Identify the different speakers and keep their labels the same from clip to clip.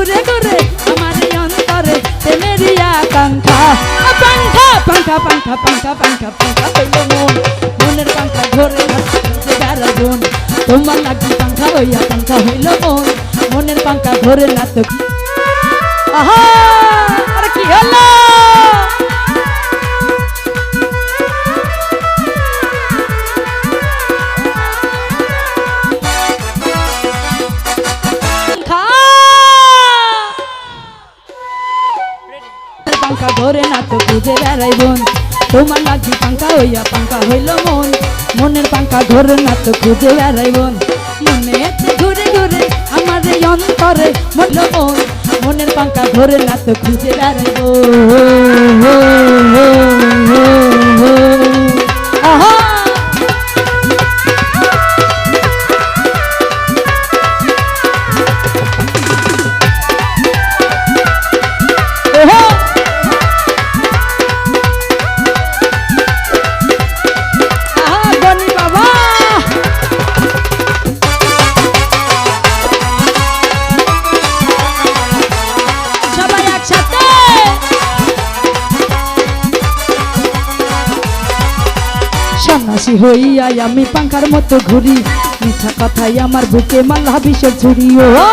Speaker 1: ঘুরে ঘুরে আমার অন্তরে তেমেরিয়া আ, পাঙ্খা পাঙ্খা পাঙ্খা পাঙ্খা পাঙ্খা পাঙ্খা হইল মন। মনের পাঙ্খা ঘরে নাচতে জন তোমার লাগি পাঙ্খা হইয়া পাঙ্খা হইল মন। মনের পাঙ্খা ধরে নাচ বেড়াই বোন, তোমার লাগি পাঙ্কা হইয়া পাঙ্কা হইল মন। মনের পাঙ্কা ধরে না তো খুঁজে বেড়াই বোন। মনে ঘুরে ঘুরে আমার এই অন্তরে মন মন। মনের পাঙ্কা ধরে না তো খুঁজে বেড়াই আহা! সন্ন্যাসী হইয়া আমি পাঙ্খার মতো ঘুরি। মিঠা কথাই আমার বুকে মাল্লা বিষের ছুরি। ও!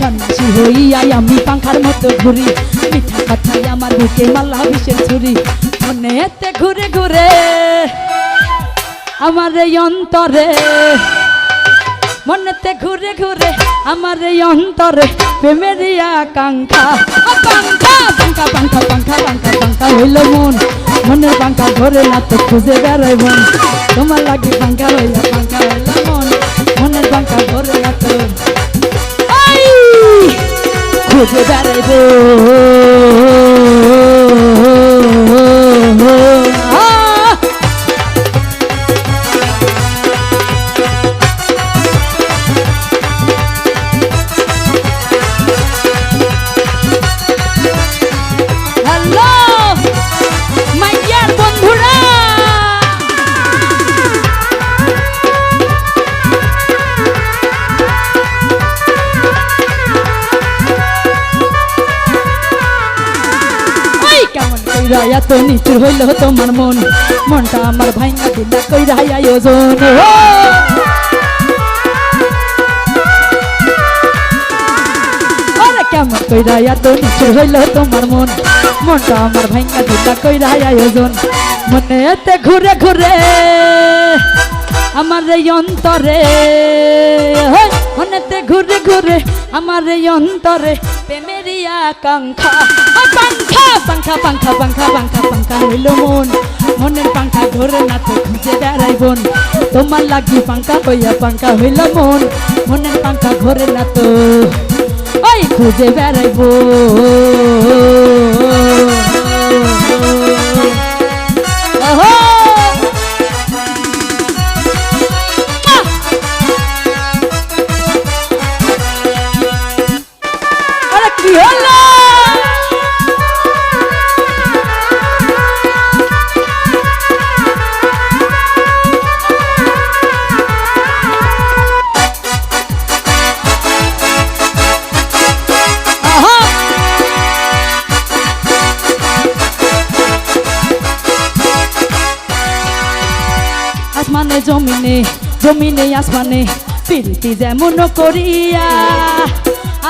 Speaker 1: সন্ন্যাসী হইয়া আমি পাঙ্খার মতো ঘুরি। মিঠা কথাই আমার বুকে মাল্লা বিষের ছুরি। মনে এতে ঘুরে ঘুরে আমার এই অন্তরে মনেতে ঘুরে ঘুরে আমার এই অন্তরে প্রেমের আকাঙ্ক্ষা পাঙ্খা পাঙ্খা পাঙ্খা পাঙ্খা পাঙ্খা পাঙ্খা হইল মন। মনের পাঙ্খা ধরে না তো খুঁজে বেড়াই মন। তোমার লাগে পাঙ্খা কইরা হইল তোমার মন। মনটা আমার ভাইঙ্গা দিলা কইরা আয়োজন কেমন কইরা এত নিচুর হইল তোমার মন। মনটা আমার ভাইঙ্গা দিলা কইরা আয়োজন মনে এতে ঘুরে ঘুরে আমার অন্তরে। মনেতে ঘুরে ঘুরে আমার অন্তরে প্রেমেরই আকাঙ্ক্ষা। আ, পাঙ্খা পাঙ্খা পাঙ্খা পাঙ্খা পাঙ্খা হইল মন। মনের পাঙ্খা ধরে না তো খুঁজে বেড়াই বোন। তোমার লাগি পাঙ্খা কইয়া পাঙ্খা হইল মন। মনের পাঙ্খা ঘরে না তো ওই খুঁজে বেড়াইব আসমানে জমিনে জমিনে আসমানে পিরিতি যেমন করিয়া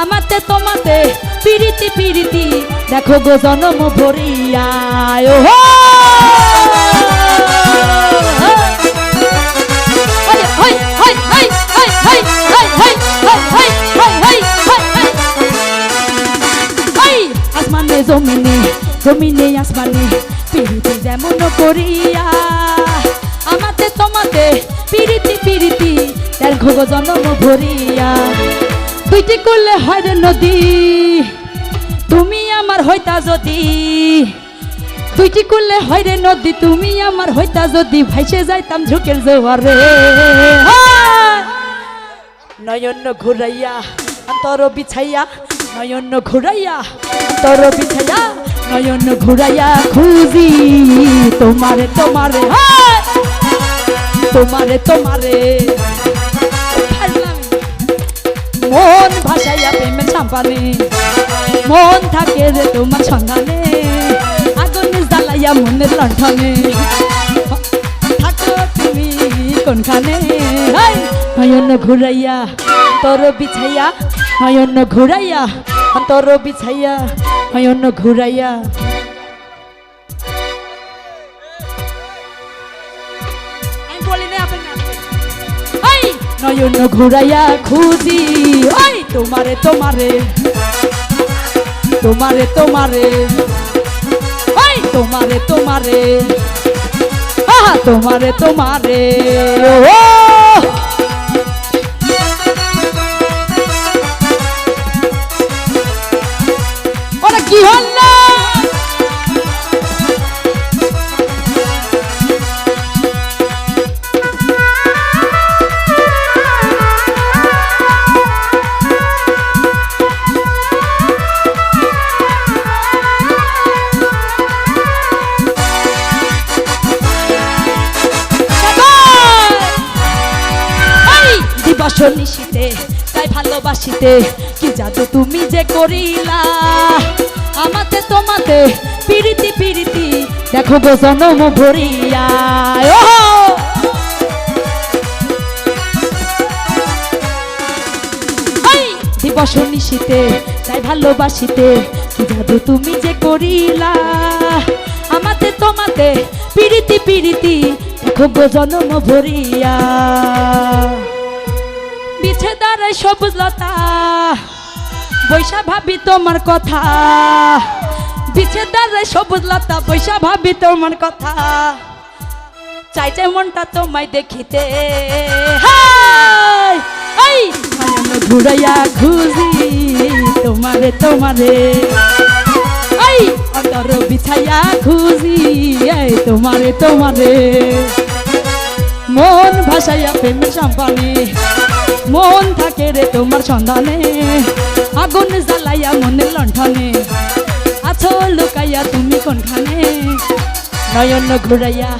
Speaker 1: আমাতে তোমাতে পিরিতি পিরিতি দেখো গো জনম ভরিয়া ওহো জমিনে জমিনে আসমানে পিরিতি যেমন করিয়া তার ঘোগ জনম ভরিয়া দুইটি করলে হয় রে নদী, তুমি আমার হইতা যদি দুইটি করলে হয় রে নদী, তুমি আমার হইতা যদি ভাইসে যাইতাম ঝুঁকের জোয়ারে! নয়ন ঘুরাইয়া, অন্তর বিছাইয়া, নয়ন ঘুরাইয়া, অন্তর বিছাইয়া, নয়ন ঘুরাইয়া খুঁজি তোমারে তোমারে! তোমারে তোমারে। মন ভাসাইয়া প্রেমের সাম্পানে। মন থাকে রে তোমার সন্ধানে, আগুন জ্বালাইয়া মনের লণ্ঠনে। থাকো তুমি কোনখানে! নয়ন ঘুরাইয়া তোর বিছাইয়া, নয়ন ঘুরাইয়া তোর বিছাইয়া, নয়ন ঘুরাইয়া। নয়ন ঘুরাইয়া খুঁজি। ওই, তোমারে তোমারে তোমারে তোমারে, ওই, তোমারে তোমারে, আহা, তোমারে তোমারে। ও কি হলো? দিবস নিশিতে, তাই ভালোবাসিতে। কি জাদু তুমি যে করিলা? আমাতে তোমাতে পিরিতি পিরিতি, দেখো গো জনম ভরিয়া। দিবস নিশিতে, তাই ভালোবাসিতে। কি জাদু তুমি যে করিলা? আমাতে তোমাতে পিরিতি পিরিতি, দেখো জনম ভরিয়া। বিছে দাঁড়ায় সবুজ লতা। বৈশা ভাবি তোমার কথা। বিছে দাঁড়ায় সবুজ লতা, বৈশা ভাবি তোমার কথা। চাই চাই মনটা তোমায় দেখিতে। ঘুরাইয়া খুঁজি তোমারে তোমারে। অন্তর বিছাইয়া খুঁজি, এই তোমারে তোমারে। মন ভাসাইয়া প্রেম সম্পানে। মন থাকে রে তোমার সন্ধানে। আগুন জ্বালাইয়া মনের লণ্ঠনে। আছো লুকাইয়া তুমি কোনখানে? নয়ন ঘুরাইয়া,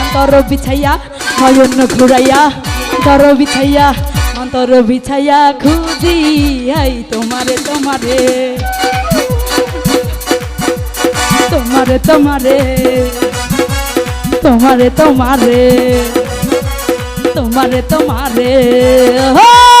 Speaker 1: অন্তর বিছাইয়া, নয়ন ঘুরাইয়া, অন্তর বিছাইয়া অন্তর বিছাইয়া খুঁজি এই তোমারে তোমারে। তোমারে তোমারে। তোমারে তোমারে। তোমারে তোমারে হো!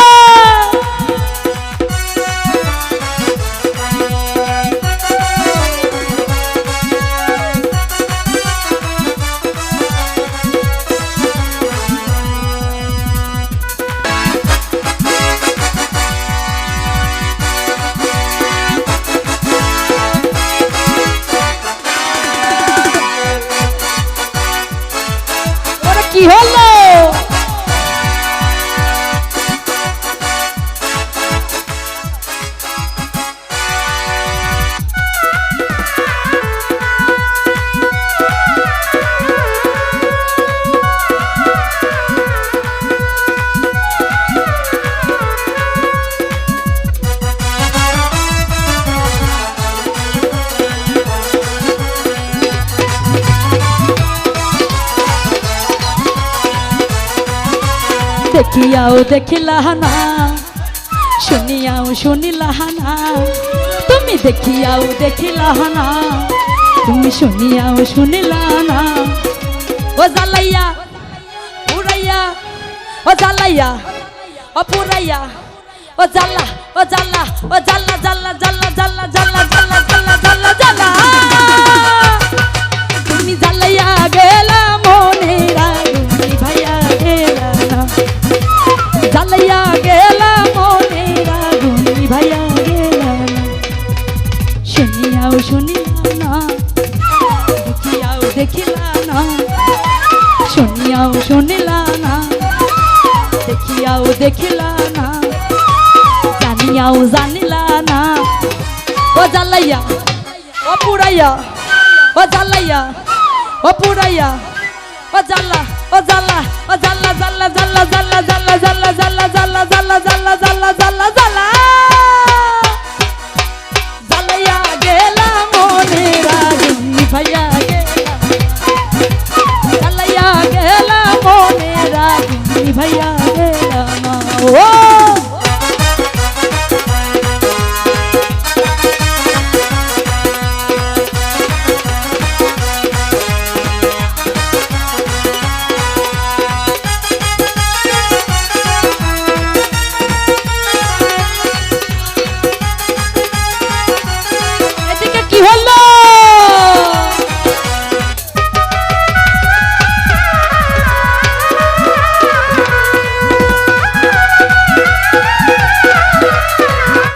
Speaker 1: দেখিয়াও দেখিলা না শুনিয়াও শুনিলা না তুমি দেখিয়াও দেখিলা না তুমি শুনিয়াও শুনিলা না ও জালাইয়া, পুরাইয়া, ও জালাইয়া, ও পুরাইয়া, ও জাল্লা ও জাল্লা ও জাল্লা জাল্লা জাল্লা জাল্লা জাল্লা জাল্লা জাল্লা জাল্লা জ্বালাইয়া ও পুরাইয়া ও জ্বালাইয়া ও পুরাইয়া ও জাল্লা ও জাল্লা ও জাল্লা জাল্লা জাল্লা জাল্লা জাল্লা জাল্লা জাল্লা জাল্লা জাল্লা জাল্লা জাল্লা জাল্লা জাল্লা জালাইয়া গেলা মনে রাগুনি ভাইয়া গেলা জালাইয়া গেলা মনে রা ভাইয়া